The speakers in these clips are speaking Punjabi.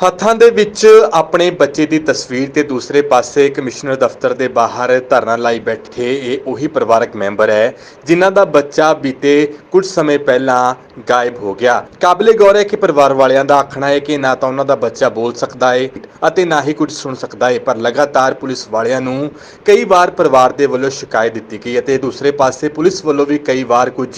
ਹੱਥਾਂ ਦੇ ਵਿੱਚ ਆਪਣੇ ਬੱਚੇ ਦੀ ਤਸਵੀਰ ਤੇ ਦੂਸਰੇ ਪਾਸੇ ਕਮਿਸ਼ਨਰ ਦਫ਼ਤਰ ਦੇ ਬਾਹਰ ਧਰਨਾ ਲਾਈ ਬੈਠੇ ਇਹ ਉਹੀ ਪਰਿਵਾਰਕ ਮੈਂਬਰ ਹੈ, ਜਿਨ੍ਹਾਂ ਦਾ ਬੱਚਾ ਬੀਤੇ ਕੁਝ ਸਮੇਂ ਪਹਿਲਾਂ ਗਾਇਬ ਹੋ ਗਿਆ। ਕਾਬਲੇ ਗੌਰ ਹੈ ਕਿ ਪਰਿਵਾਰ ਵਾਲਿਆਂ ਦਾ ਆਖਣਾ ਹੈ ਕਿ ਨਾ ਤਾਂ ਉਹਨਾਂ ਦਾ ਬੱਚਾ ਬੋਲ ਸਕਦਾ ਹੈ ਅਤੇ ਨਾ ਹੀ ਕੁਝ ਸੁਣ ਸਕਦਾ ਹੈ ਪਰ ਲਗਾਤਾਰ ਪੁਲਿਸ ਵਾਲਿਆਂ ਨੂੰ ਕਈ ਵਾਰ ਪਰਿਵਾਰ ਦੇ ਵੱਲੋਂ ਸ਼ਿਕਾਇਤ ਦਿੱਤੀ ਗਈ ਅਤੇ ਦੂਸਰੇ ਪਾਸੇ ਪੁਲਿਸ ਵੱਲੋਂ ਵੀ ਕਈ ਵਾਰ ਕੁਝ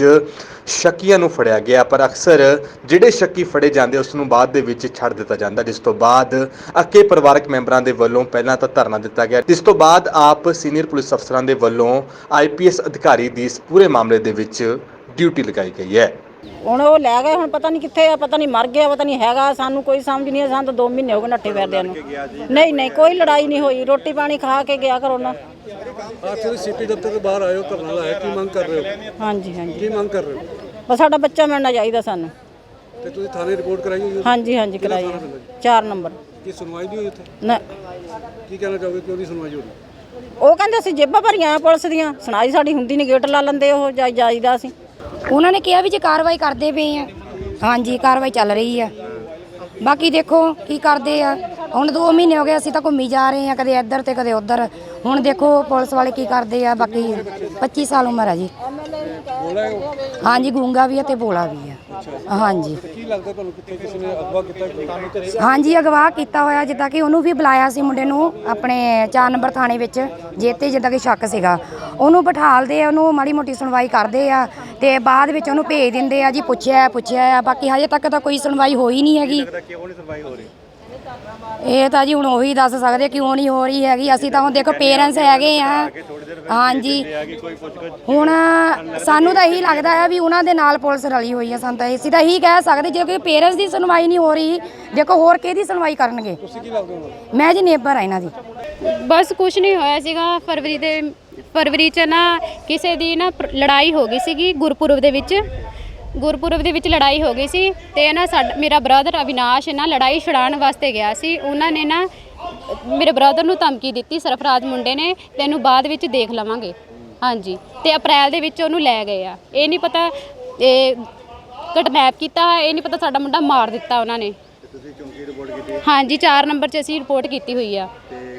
ਸ਼ੱਕੀਆਂ ਨੂੰ ਫੜਿਆ ਗਿਆ ਪਰ ਅਕਸਰ ਜਿਹੜੇ ਸ਼ੱਕੀ ਫੜੇ ਜਾਂਦੇ ਉਸ ਨੂੰ ਬਾਅਦ ਦੇ ਵਿੱਚ ਛੱਡ ਦਿੱਤਾ ਜਾਂਦਾ ਜਿਸ ਤੋਂ ਬਾਅਦ ਅੱਕੇ ਪਰਿਵਾਰਕ ਮੈਂਬਰਾਂ ਦੇ ਵੱਲੋਂ ਪਹਿਲਾਂ ਤਾਂ ਧਰਨਾ ਦਿੱਤਾ ਗਿਆ ਜਿਸ ਤੋਂ ਬਾਅਦ ਆਪ ਸੀਨੀਅਰ ਪੁਲਿਸ ਅਫਸਰਾਂ ਦੇ ਵੱਲੋਂ ਆਈਪੀਐਸ ਅਧਿਕਾਰੀ ਦੀ ਇਸ ਪੂਰੇ ਮਾਮਲੇ ਦੇ ਵਿੱਚ ਡਿਊਟੀ ਲਗਾਈ ਗਈ ਹੈ। ਹੁਣ ਉਹ ਲੈ ਗਏ ਹੁਣ ਪਤਾ ਨਹੀਂ ਕਿੱਥੇ ਆ ਪਤਾ ਨਹੀਂ ਮਰ ਗਿਆ ਪਤਾ ਨਹੀਂ ਹੈਗਾ ਸਾਨੂੰ ਕੋਈ ਸਮਝ ਨਹੀਂ ਆ ਸਾਨੂੰ ਤਾਂ 2 ਮਹੀਨੇ ਹੋ ਗਏ ਨੱਠੇ ਫਿਰਦਿਆਂ ਨੂੰ। ਨਹੀਂ ਨਹੀਂ ਕੋਈ ਲੜਾਈ ਨਹੀਂ ਹੋਈ ਰੋਟੀ ਪਾਣੀ ਖਾ ਕੇ ਗਿਆ ਕਰੋ ਅੱਜ ਤੁਸੀਂ ਸਿਟੀ ਦਫ਼ਤਰ ਦੇ ਬਾਹਰ ਹੋ ਧਰਨਾ ਲਾਇਆ ਕੀ ਮੰਗ ਕਰ ਰਹੇ ਹੋ? ਹਾਂਜੀ ਹਾਂਜੀ। ਕੀ ਮੰਗ ਕਰ ਰਹੇ ਹੋ? ਬਸ ਸਾਡਾ ਬੱਚਾ ਮਿਲਣਾ ਚਾਹੀਦਾ ਸਾਨੂੰ। ਤੇ ਤੁਸੀਂ ਥਾਣੇ ਰਿਪੋਰਟ ਕਰਾਈ ਹੋਈ ਹੈ? ਹਾਂਜੀ ਹਾਂਜੀ ਕਰਾਈ 4 ਨੰਬਰ। ਕੀ ਸੁਣਵਾਈ ਨਹੀਂ ਹੋਈ ਉੱਥੇ? ਨਾ। ਕੀ ਕਹਿਣਾ ਚਾਹੋਗੇ? ਕਿਉਂ ਨਹੀਂ ਸੁਣਵਾਈ ਹੋ ਰਹੀ ਉਹ ਕਹਿੰਦੇ ਅਸੀਂ ਜੇਬਾਂ ਭਰੀਆਂ ਆ ਪੁਲਿਸ ਦੀਆਂ। ਸੁਣਾਈ ਸਾਡੀ ਹੁੰਦੀ ਨਹੀਂ ਗੇਟ ਲਾ ਲੈਂਦੇ ਉਹ ਜਾਈ ਜਾਈਦਾ ਅਸੀਂ। ਉਹਨਾਂ ਨੇ ਕਿਹਾ ਵੀ ਜੇ ਕਾਰਵਾਈ ਕਰਦੇ ਪਏ ਆ। ਹਾਂਜੀ ਕਾਰਵਾਈ ਚੱਲ ਰਹੀ ਆ। ਬਾਕੀ ਦੇਖੋ ਕੀ ਕਰਦੇ ਆ। ਹੁਣ 2 ਮਹੀਨੇ ਹੋ ਗਏ ਅਸੀਂ ਤਾਂ ਘੁੰਮੀ ਜਾ ਰਹੇ ਆ ਕਦੇ ਇੱਧਰ ਤੇ ਕਦੇ ਉੱਧਰ। ਹੁਣ ਦੇਖੋ ਪੁਲਿਸ ਵਾਲੇ ਕੀ ਕਰਦੇ ਆ, ਬਾਕੀ 25 ਸਾਲ ਉਮਰ ਆ ਜੀ। ਹਾਂਜੀ, ਗੂੰਗਾ ਵੀ ਆ ਤੇ ਬੋਲਾ ਵੀ ਆ। ਹਾਂਜੀ। ਕੀ ਲੱਗਦਾ ਤੁਹਾਨੂੰ ਕਿੱਥੇ ਕਿਸੇ ਨੇ ਅਗਵਾ ਕੀਤਾ ਕਿ ਹਾਂਜੀ, ਅਗਵਾਹ ਕੀਤਾ ਹੋਇਆ, ਜਿੱਦਾਂ ਕਿ ਉਹਨੂੰ ਵੀ ਬੁਲਾਇਆ ਸੀ ਮੁੰਡੇ ਨੂੰ ਆਪਣੇ 4 ਨੰਬਰ ਥਾਣੇ ਵਿੱਚ ਜੇ ਤੇ ਜਿੱਦਾਂ ਕਿ ਸ਼ੱਕ ਸੀਗਾ। ਉਹਨੂੰ ਬਿਠਾਲਦੇ ਆ, ਉਹਨੂੰ ਮਾੜੀ ਮੋਟੀ ਸੁਣਵਾਈ ਕਰਦੇ ਆ ਤੇ ਬਾਅਦ ਵਿੱਚ ਉਹਨੂੰ ਭੇਜ ਦਿੰਦੇ ਆ ਜੀ, ਪੁੱਛਿਆ ਪੁੱਛਿਆ ਆ, ਬਾਕੀ ਹਜੇ ਤੱਕ ਤਾਂ ਕੋਈ ਸੁਣਵਾਈ ਹੋਈ ਨਹੀਂ ਹੈਗੀ। ਇਹ ਤਾਂ ਜੀ ਹੁਣ ਉਹੀ ਦੱਸ ਸਕਦੇ ਕਿਉਂ ਨਹੀਂ ਹੋ ਰਹੀ ਹੈਗੀ। ਅਸੀਂ ਤਾਂ ਹੁਣ ਦੇਖੋ ਪੇਰੈਂਟਸ ਹੈਗੇ ਆ। ਹਾਂਜੀ। ਹੁਣ ਸਾਨੂੰ ਤਾਂ ਇਹੀ ਲੱਗਦਾ ਹੈ ਵੀ ਉਹਨਾਂ ਦੇ ਨਾਲ ਪੁਲਿਸ ਰਲੀ ਹੋਈ ਹੈ ਸਾਨੂੰ ਤਾਂ ਅਸੀਂ ਤਾਂ ਇਹੀ ਕਹਿ ਸਕਦੇ, ਜੇ ਕੋਈ ਪੇਰੈਂਟਸ ਦੀ ਸੁਣਵਾਈ ਨਹੀਂ ਹੋ ਰਹੀ, ਦੇਖੋ ਹੋਰ ਕਿਹਦੀ ਸੁਣਵਾਈ ਕਰਨਗੇ? ਮੈਂ ਜੀ ਨੇਬਰ ਆ ਇਹਨਾਂ ਦੀ। ਬਸ ਕੁਝ ਨਹੀਂ ਹੋਇਆ ਸੀਗਾ, ਫਰਵਰੀ ਦੇ ਫਰਵਰੀ ਚ ਨਾ ਕਿਸੇ ਦੀ ਨਾ ਲੜਾਈ ਹੋ ਗਈ ਸੀਗੀ ਗੁਰਪੁਰਬ ਦੇ ਵਿੱਚ। ਗੁਰਪੁਰਬ ਦੇ ਵਿੱਚ ਲੜਾਈ ਹੋ ਗਈ ਸੀ ਤੇ ਨਾ ਸਾਡਾ ਮੇਰਾ ਬ੍ਰਦਰ ਅਵਿਨਾਸ਼ ਨਾ ਲੜਾਈ ਛੁਡਾਉਣ ਵਾਸਤੇ ਗਿਆ ਸੀ। ਉਹਨਾਂ ਨੇ ਨਾ ਮੇਰੇ ਬ੍ਰਦਰ ਨੂੰ ਧਮਕੀ ਦਿੱਤੀ ਸਰਫਰਾਜ਼ ਮੁੰਡੇ ਨੇ ਤੈਨੂੰ ਬਾਅਦ ਵਿੱਚ ਦੇਖ ਲਵਾਂਗੇ। ਹਾਂਜੀ ਤੇ ਅਪ੍ਰੈਲ ਦੇ ਵਿੱਚ ਉਹਨੂੰ ਲੈ ਗਏ ਆ। ਇਹ ਨਹੀਂ ਪਤਾ ਇਹ ਕਿਡਨੈਪ ਕੀਤਾ ਇਹ ਨਹੀਂ ਪਤਾ ਸਾਡਾ ਮੁੰਡਾ ਮਾਰ ਦਿੱਤਾ ਉਹਨਾਂ ਨੇ। ਹਾਂਜੀ 4 ਨੰਬਰ 'ਚ ਅਸੀਂ ਰਿਪੋਰਟ ਕੀਤੀ ਹੋਈ ਆ।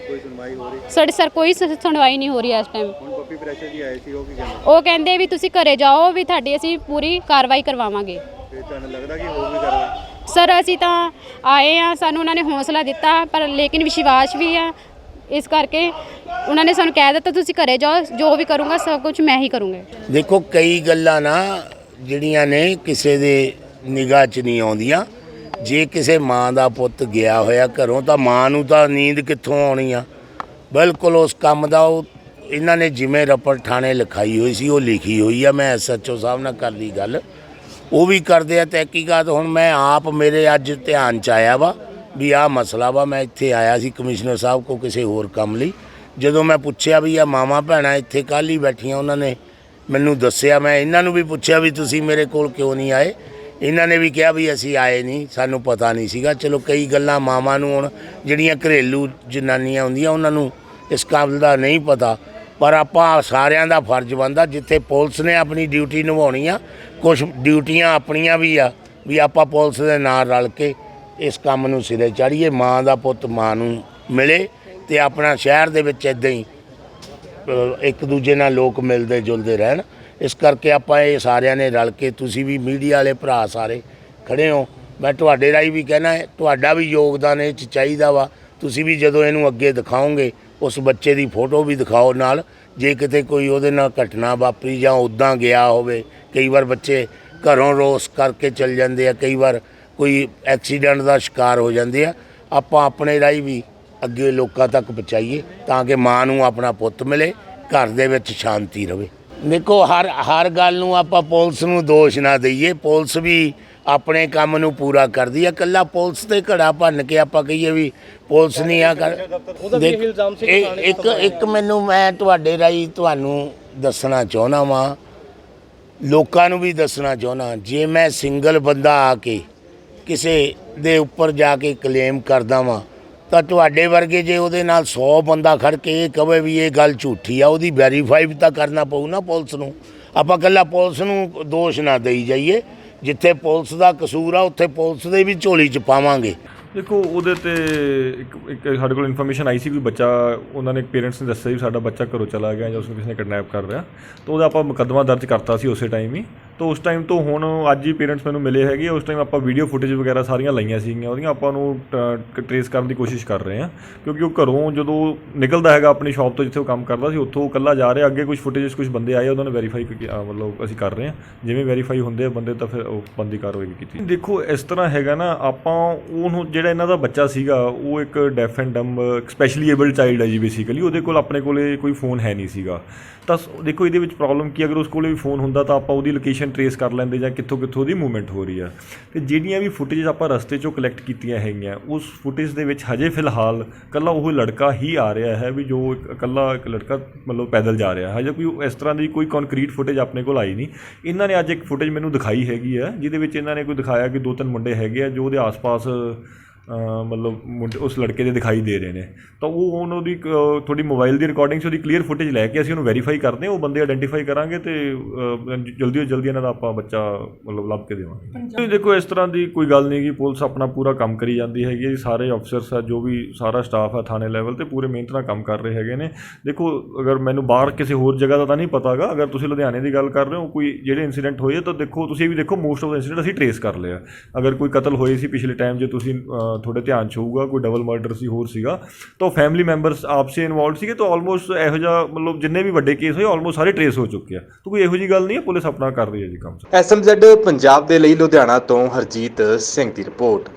ਕੋਈ ਸੁਣਵਾਈ ਹੋ ਰਹੀ? ਸਾਡੇ ਸਰ ਕੋਈ ਸੁਣਵਾਈ ਨਹੀਂ ਹੋ ਰਹੀ ਇਸ ਟਾਈਮ ਹੁਣ ਪੱਪੀ ਪ੍ਰੈਸ਼ਰ ਜੀ ਆਏ ਸੀ ਉਹ ਕੀ ਕਹਿੰਦੇ? ਉਹ ਕਹਿੰਦੇ ਵੀ ਤੁਸੀਂ ਘਰੇ ਜਾਓ ਵੀ ਤੁਹਾਡੀ ਅਸੀਂ ਪੂਰੀ ਕਾਰਵਾਈ ਕਰਵਾਵਾਂਗੇ। ਤੇ ਤੁਹਾਨੂੰ ਲੱਗਦਾ ਕਿ ਹੋਊਗੀ ਕਰਵਾਈ ਸਰ ਅਸੀਂ ਤਾਂ ਆਏ ਆ ਸਾਨੂੰ ਉਹਨਾਂ ਨੇ ਹੌਸਲਾ ਦਿੱਤਾ ਪਰ ਲੇਕਿਨ ਵਿਸ਼ਵਾਸ ਵੀ ਆ। ਇਸ ਕਰਕੇ ਉਹਨਾਂ ਨੇ ਸਾਨੂੰ ਕਹਿ ਦਿੱਤਾ ਤੁਸੀਂ ਘਰੇ ਜਾਓ ਜੋ ਵੀ ਕਰੂੰਗਾ ਸਭ ਕੁਝ ਮੈਂ ਹੀ ਕਰੂੰਗਾ। ਦੇਖੋ ਕਈ ਗੱਲਾਂ ਨਾ ਜਿਹੜੀਆਂ ਨੇ ਕਿਸੇ ਦੇ ਨਿਗਾਹ 'ਚ ਨਹੀਂ ਆਉਂਦੀਆਂ। ਜੇ ਕਿਸੇ ਮਾਂ ਦਾ ਪੁੱਤ ਗਿਆ ਹੋਇਆ ਘਰੋਂ ਤਾਂ ਮਾਂ ਨੂੰ ਤਾਂ ਨੀਂਦ ਕਿੱਥੋਂ ਆਉਣੀ ਆ? ਬਿਲਕੁਲ ਉਸ ਕੰਮ ਦਾ ਉਹ ਇਹਨਾਂ ਨੇ ਜਿਵੇਂ ਰਪੜ ਥਾਣੇ ਲਿਖਾਈ ਹੋਈ ਸੀ, ਉਹ ਲਿਖੀ ਹੋਈ ਆ, ਮੈਂ ਐਸਐਚਓ ਸਾਹਿਬ ਨਾਲ ਕਰ ਲਈ ਗੱਲ। ਉਹ ਵੀ ਕਰਦੇ ਆ ਤਹਿਕੀਕਾਤ। ਹੁਣ ਮੈਂ ਆਪ ਮੇਰੇ ਅੱਜ ਧਿਆਨ 'ਚ ਆਇਆ ਵਾ ਵੀ ਆਹ ਮਸਲਾ ਵਾ, ਮੈਂ ਇੱਥੇ ਆਇਆ ਸੀ ਕਮਿਸ਼ਨਰ ਸਾਹਿਬ ਕੋ ਕਿਸੇ ਹੋਰ ਕੰਮ ਲਈ। ਜਦੋਂ ਮੈਂ ਪੁੱਛਿਆ ਵੀ ਆ ਮਾਮਾ ਭੈਣਾਂ ਇੱਥੇ ਕੱਲ੍ਹ ਹੀ ਬੈਠੀਆਂ ਉਹਨਾਂ ਨੇ, ਮੈਨੂੰ ਦੱਸਿਆ, ਮੈਂ ਇਹਨਾਂ ਨੂੰ ਵੀ ਪੁੱਛਿਆ ਵੀ ਤੁਸੀਂ ਮੇਰੇ ਕੋਲ ਕਿਉਂ ਨਹੀਂ ਆਏ? ਇਹਨਾਂ ਨੇ ਵੀ ਕਿਹਾ ਵੀ ਅਸੀਂ ਆਏ ਨਹੀਂ, ਸਾਨੂੰ ਪਤਾ ਨਹੀਂ ਸੀਗਾ। ਚਲੋ ਕਈ ਗੱਲਾਂ ਮਾਵਾਂ ਨੂੰ ਹੁਣ ਜਿਹੜੀਆਂ ਘਰੇਲੂ ਜਨਾਨੀਆਂ ਹੁੰਦੀਆਂ, ਉਹਨਾਂ ਨੂੰ ਇਸ ਕਾਬਲ ਦਾ ਨਹੀਂ ਪਤਾ। ਪਰ ਆਪਾਂ ਸਾਰਿਆਂ ਦਾ ਫਰਜ਼ ਬਣਦਾ, ਜਿੱਥੇ ਪੁਲਿਸ ਨੇ ਆਪਣੀ ਡਿਊਟੀ ਨਿਭਾਉਣੀ ਆ ਕੁਝ ਡਿਊਟੀਆਂ ਆਪਣੀਆਂ ਵੀ ਆ, ਵੀ ਆਪਾਂ ਪੁਲਿਸ ਦੇ ਨਾਲ ਰਲ ਕੇ ਇਸ ਕੰਮ ਨੂੰ ਸਿਰੇ ਚਾੜੀਏ, ਮਾਂ ਦਾ ਪੁੱਤ ਮਾਂ ਨੂੰ ਮਿਲੇ ਤੇ ਆਪਣਾ ਸ਼ਹਿਰ ਦੇ ਵਿੱਚ ਇਦਾਂ ਹੀ ਇੱਕ ਦੂਜੇ ਨਾਲ ਲੋਕ ਮਿਲਦੇ ਜੁਲਦੇ ਰਹਿਣ। ਇਸ ਕਰਕੇ ਆਪਾਂ ਇਹ ਸਾਰਿਆਂ ਨੇ ਰਲ ਕੇ, ਤੁਸੀਂ ਵੀ ਮੀਡੀਆ ਵਾਲੇ ਭਰਾ ਸਾਰੇ ਖੜੇ ਹੋ। ਮੈਂ ਤੁਹਾਡੇ ਰਾਹੀਂ ਵੀ ਕਹਿਣਾ ਹੈ, ਤੁਹਾਡਾ ਵੀ ਯੋਗਦਾਨ ਇਹ 'ਚ ਚਾਹੀਦਾ ਵਾ। ਤੁਸੀਂ ਵੀ ਜਦੋਂ ਇਹਨੂੰ ਅੱਗੇ ਦਿਖਾਓਗੇ ਉਸ ਬੱਚੇ ਦੀ ਫੋਟੋ ਵੀ ਦਿਖਾਓ ਨਾਲ। ਜੇ ਕਿਤੇ ਕੋਈ ਉਹਦੇ ਨਾਲ ਘਟਨਾ ਵਾਪਰੀ ਜਾਂ ਉਦਾਂ ਗਿਆ ਹੋਵੇ, ਕਈ ਵਾਰ ਬੱਚੇ ਘਰੋਂ ਰੋਸ ਕਰਕੇ ਚੱਲ ਜਾਂਦੇ ਆ, ਕਈ ਵਾਰ ਕੋਈ ਐਕਸੀਡੈਂਟ ਦਾ ਸ਼ਿਕਾਰ ਹੋ ਜਾਂਦੇ ਆ। ਆਪਾਂ ਆਪਣੇ ਰਾਹੀਂ ਵੀ ਅੱਗੇ ਲੋਕਾਂ ਤੱਕ ਪਹੁੰਚਾਈਏ ਤਾਂ ਕਿ ਮਾਂ ਨੂੰ ਆਪਣਾ ਪੁੱਤ ਮਿਲੇ, ਘਰ ਦੇ ਵਿੱਚ ਸ਼ਾਂਤੀ ਰਵੇ ਦੇਖੋ, ਹਰ ਹਰ ਗੱਲ ਨੂੰ ਆਪਾਂ ਪੁਲਿਸ ਨੂੰ ਦੋਸ਼ ਨਾ ਦਈਏ। ਪੁਲਿਸ ਵੀ ਆਪਣੇ ਕੰਮ ਨੂੰ ਪੂਰਾ ਕਰਦੀ ਹੈ ਕੱਲਾ ਪੁਲਿਸ ਤੇ ਘੜਾ ਭੰਨ ਕੇ ਆਪਾਂ ਕਹੀਏ ਵੀ ਪੁਲਿਸ ਨਹੀਂ ਆ ਕਰ ਦੇਖ, ਇਹ- ਇੱਕ ਇੱਕ ਮੈਨੂੰ ਮੈਂ ਤੁਹਾਡੇ ਰਾਹੀਂ ਤੁਹਾਨੂੰ ਦੱਸਣਾ ਚਾਹੁੰਦਾ ਵਾਂ। ਲੋਕਾਂ ਨੂੰ ਵੀ ਦੱਸਣਾ ਚਾਹੁੰਦਾ। ਜੇ ਮੈਂ ਸਿੰਗਲ ਬੰਦਾ ਆ ਕੇ ਕਿਸੇ ਦੇ ਉੱਪਰ ਜਾ ਕੇ ਕਲੇਮ ਕਰਦਾ ਵਾਂ ਤਾਂ ਤੁਹਾਡੇ ਵਰਗੇ ਜੇ ਉਹਦੇ ਨਾਲ 100 ਬੰਦਾ ਖੜ ਕੇ ਇਹ ਕਵੇ ਵੀ ਇਹ ਗੱਲ ਝੂਠੀ ਆ ਉਹਦੀ ਵੈਰੀਫਾਈ ਵੀ ਤਾਂ ਕਰਨਾ ਪਊ ਨਾ ਪੁਲਿਸ ਨੂੰ। ਆਪਾਂ ਕੱਲਾ ਪੁਲਿਸ ਨੂੰ ਦੋਸ਼ ਨਾ ਦੇਈ ਜਾਈਏ। ਜਿੱਥੇ ਪੁਲਿਸ ਦਾ ਕਸੂਰ ਆ, ਉੱਥੇ ਪੁਲਿਸ ਦੇ ਵੀ ਝੋਲੀ ਚ ਪਾਵਾਂਗੇ। ਦੇਖੋ, ਉਹਦੇ ਤੇ ਇੱਕ ਇੱਕ ਸਾਡੇ ਕੋਲ ਇਨਫੋਰਮੇਸ਼ਨ ਆਈ ਸੀ ਕੋਈ ਬੱਚਾ, ਉਹਨਾਂ ਨੇ ਪੇਰੈਂਟਸ ਨੇ ਦੱਸਿਆ ਵੀ ਸਾਡਾ ਬੱਚਾ ਘਰੋਂ ਚਲਾ ਗਿਆ ਜਾਂ ਉਸਨੂੰ ਕਿਸੇ ਨੇ ਕਿਡਨੈਪ ਕਰ ਲਿਆ। ਤਾਂ ਉਹਦਾ ਆਪਾਂ ਮੁਕੱਦਮਾ ਦਰਜ ਕਰਤਾ ਸੀ ਉਸੇ ਟਾਈਮ ਹੀ। ਤਾਂ ਉਸ ਟਾਈਮ ਤੋਂ ਹੁਣ ਅੱਜ ਹੀ ਪੇਰੈਂਟਸ ਮੈਨੂੰ ਮਿਲੇ ਹੈਗੇ, ਉਸ ਟਾਈਮ ਆਪਾਂ ਵੀਡੀਓ ਫੁਟੇਜ ਵਗੈਰਾ ਸਾਰੀਆਂ ਲਈਆਂ ਸੀਗੀਆਂ, ਉਹਦੀਆਂ ਆਪਾਂ ਨੂੰ ਟਰੇਸ ਕਰਨ ਦੀ ਕੋਸ਼ਿਸ਼ ਕਰ ਰਹੇ ਹਾਂ, ਕਿਉਂਕਿ ਉਹ ਘਰੋਂ ਜਦੋਂ ਨਿਕਲਦਾ ਹੈਗਾ ਆਪਣੀ ਸ਼ਾਪ ਤੋਂ ਜਿੱਥੇ ਉਹ ਕੰਮ ਕਰਦਾ ਸੀ, ਉੱਥੋਂ ਇਕੱਲਾ ਜਾ ਰਿਹਾ, ਅੱਗੇ ਕੁਝ ਫੁਟੇਜ ਕੁਝ ਬੰਦੇ ਆਏ, ਉਹਨਾਂ ਨੇ ਵੈਰੀਫਾਈ ਮਤਲਬ ਅਸੀਂ ਕਰ ਰਹੇ ਹਾਂ। ਜਿਵੇਂ ਵੈਰੀਫਾਈ ਹੁੰਦੇ ਆ ਬੰਦੇ, ਤਾਂ ਫਿਰ ਉਹ ਬੰਦੀ ਕਾਰਵਾਈ ਵੀ ਕੀਤੀ। ਦੇਖੋ, ਇਸ ਤਰ੍ਹਾਂ ਹੈਗਾ ਨਾ, ਆਪਾਂ ਉਹਨੂੰ, ਜਿਹੜਾ ਇਹਨਾਂ ਦਾ ਬੱਚਾ ਸੀਗਾ, ਉਹ ਇੱਕ deaf and dumb specially abled child ਹੈ ਜੀ ਬੇਸਿਕਲੀ ਉਹਦੇ ਕੋਲ ਆਪਣੇ ਕੋਲੇ ਕੋਈ ਫੋਨ ਹੈ ਨਹੀਂ ਸੀਗਾ। ਤਾਂ ਦੇਖੋ, ਇਹਦੇ ਵਿੱਚ ਪ੍ਰੋਬਲਮ ਕੀ ਅਗਰ ਉਸ ਕੋਲੇ ਵੀ ਫੋਨ ਹੁੰਦਾ, ਤਾਂ ਆਪਾਂ ਉਹਦੀ ਲੋਕੇਸ਼ਨ ਟਰੇਸ ਕਰ ਲੈਂਦੇ ਜਾਂ ਕਿੱਥੋਂ ਕਿੱਥੋਂ ਉਹਦੀ ਮੂਵਮੈਂਟ ਹੋ ਰਹੀ ਆ। ਤੇ ਜਿਹੜੀਆਂ ਵੀ ਫੁਟੇਜ ਆਪਾਂ ਰਸਤੇ 'ਚੋਂ ਕਲੈਕਟ ਕੀਤੀਆਂ ਹੈਗੀਆਂ, ਉਸ ਫੁਟੇਜ ਦੇ ਵਿੱਚ ਹਜੇ ਫਿਲਹਾਲ ਕੱਲਾ ਉਹ ਲੜਕਾ ਹੀ ਆ ਰਿਹਾ ਹੈ ਵੀ ਜੋ ਇੱਕ ਇਕੱਲਾ ਇੱਕ ਲੜਕਾ ਮਤਲਬ ਪੈਦਲ ਜਾ ਰਿਹਾ। ਹਜੇ ਕੋਈ ਇਸ ਤਰ੍ਹਾਂ ਦੀ ਕੋਈ ਕੰਕਰੀਟ ਫੁਟੇਜ ਆਪਣੇ ਕੋਲ ਆਈ ਨਹੀਂ। ਇਹਨਾਂ ਨੇ ਅੱਜ ਇੱਕ ਫੁਟੇਜ ਮੈਨੂੰ ਦਿਖਾਈ ਹੈਗੀ ਆ, ਜਿਹਦੇ ਵਿੱਚ ਇਹਨਾਂ ਨੇ ਕੋਈ ਦਿਖਾਇਆ ਕਿ ਦੋ ਤਿੰਨ ਮੁੰਡੇ ਹੈਗੇ ਆ, ਜੋ ਉਹਦੇ ਆਸ-ਪਾਸ ਮਤਲਬ ਮੁੰਡੇ ਉਸ ਲੜਕੇ ਦੇ ਦਿਖਾਈ ਦੇ ਰਹੇ ਨੇ। ਤਾਂ ਉਹ ਹੁਣ ਉਹਦੀ ਥੋੜੀ ਮੋਬਾਈਲ ਦੀ ਰਿਕਾਰਡਿੰਗ ਸੀ ਉਹਦੀ ਕਲੀਅਰ ਫੁਟੇਜ ਲੈ ਕੇ ਅਸੀਂ ਉਹਨੂੰ ਵੈਰੀਫਾਈ ਕਰਦੇ ਹਾਂ ਉਹ ਬੰਦੇ ਆਇਡੈਂਟੀਫਾਈ ਕਰਾਂਗੇ ਤੇ ਜਲਦੀ ਤੋਂ ਜਲਦੀ ਇਹਨਾਂ ਦਾ ਆਪਾਂ ਬੱਚਾ ਮਤਲਬ ਲੱਭ ਕੇ ਦੇਵਾਂਗੇ। ਨਹੀਂ, ਦੇਖੋ ਇਸ ਤਰ੍ਹਾਂ ਦੀ ਕੋਈ ਗੱਲ ਨਹੀਂ ਕਿ ਪੁਲਿਸ ਆਪਣਾ ਪੂਰਾ ਕੰਮ ਕਰੀ ਜਾਂਦੀ ਹੈਗੀ ਸਾਰੇ ਅਫਸਰਸ ਆ ਜੋ ਵੀ ਸਾਰਾ ਸਟਾਫ ਆ ਥਾਣੇ ਲੈਵਲ ਤੇ ਪੂਰੇ ਮਿਹਨਤ ਨਾਲ ਕੰਮ ਕਰ ਰਹੇ ਹੈਗੇ ਨੇ। ਦੇਖੋ ਅਗਰ ਮੈਨੂੰ ਬਾਹਰ ਕਿਸੇ ਹੋਰ ਜਗ੍ਹਾ ਦਾ ਤਾਂ ਨਹੀਂ ਪਤਾਗਾ ਅਗਰ ਤੁਸੀਂ ਲੁਧਿਆਣੇ ਦੀ ਗੱਲ ਕਰ ਰਹੇ ਹੋ ਕੋਈ ਜਿਹੜੇ ਇਨਸੀਡੈਂਟ ਹੋਏ ਤਾਂ ਦੇਖੋ ਤੁਸੀਂ ਵੀ ਦੇਖੋ ਮੋਸਟ ਆਫ ਇਨਸੀਡੈਂਟ ਅਸੀਂ ਟਰੇਸ ਕਰ ਲਿਆ। ਅਗਰ ਕੋਈ ਕਤਲ ਹੋਏ ਸੀ ਪਿਛਲੇ ਟਾਈਮ ਜੇ ਤੁਸੀਂ ਤੁਹਾਡੇ ਧਿਆਨ 'ਚ ਹੋਊਗਾ, ਕੋਈ ਡਬਲ ਮਰਡਰ ਸੀ, ਹੋਰ ਸੀਗਾ। ਤਾਂ ਫੈਮਿਲੀ ਮੈਂਬਰਸ ਆਪਸੇ ਇਨਵੋਲਡ ਸੀਗੇ, ਤਾਂ ਆਲਮੋਸਟ ਇਹੋ ਜਿਹਾ ਮਤਲਬ ਜਿੰਨੇ ਵੀ ਵੱਡੇ ਕੇਸ ਹੋਏ ਆਲਮੋਸਟ ਸਾਰੇ ਟਰੇਸ ਹੋ ਚੁੱਕੇ ਆ। ਤਾਂ ਕੋਈ ਇਹੋ ਜੀ ਗੱਲ ਨਹੀਂ ਹੈ, ਪੁਲਿਸ ਆਪਣਾ ਕਰ ਰਹੀ ਹੈ ਜੀ ਕੰਮ। ਐਸਐਮਜ਼ੈਡ ਪੰਜਾਬ ਦੇ ਲਈ ਲੁਧਿਆਣਾ ਤੋਂ ਹਰਜੀਤ ਸਿੰਘ ਦੀ ਰਿਪੋਰਟ।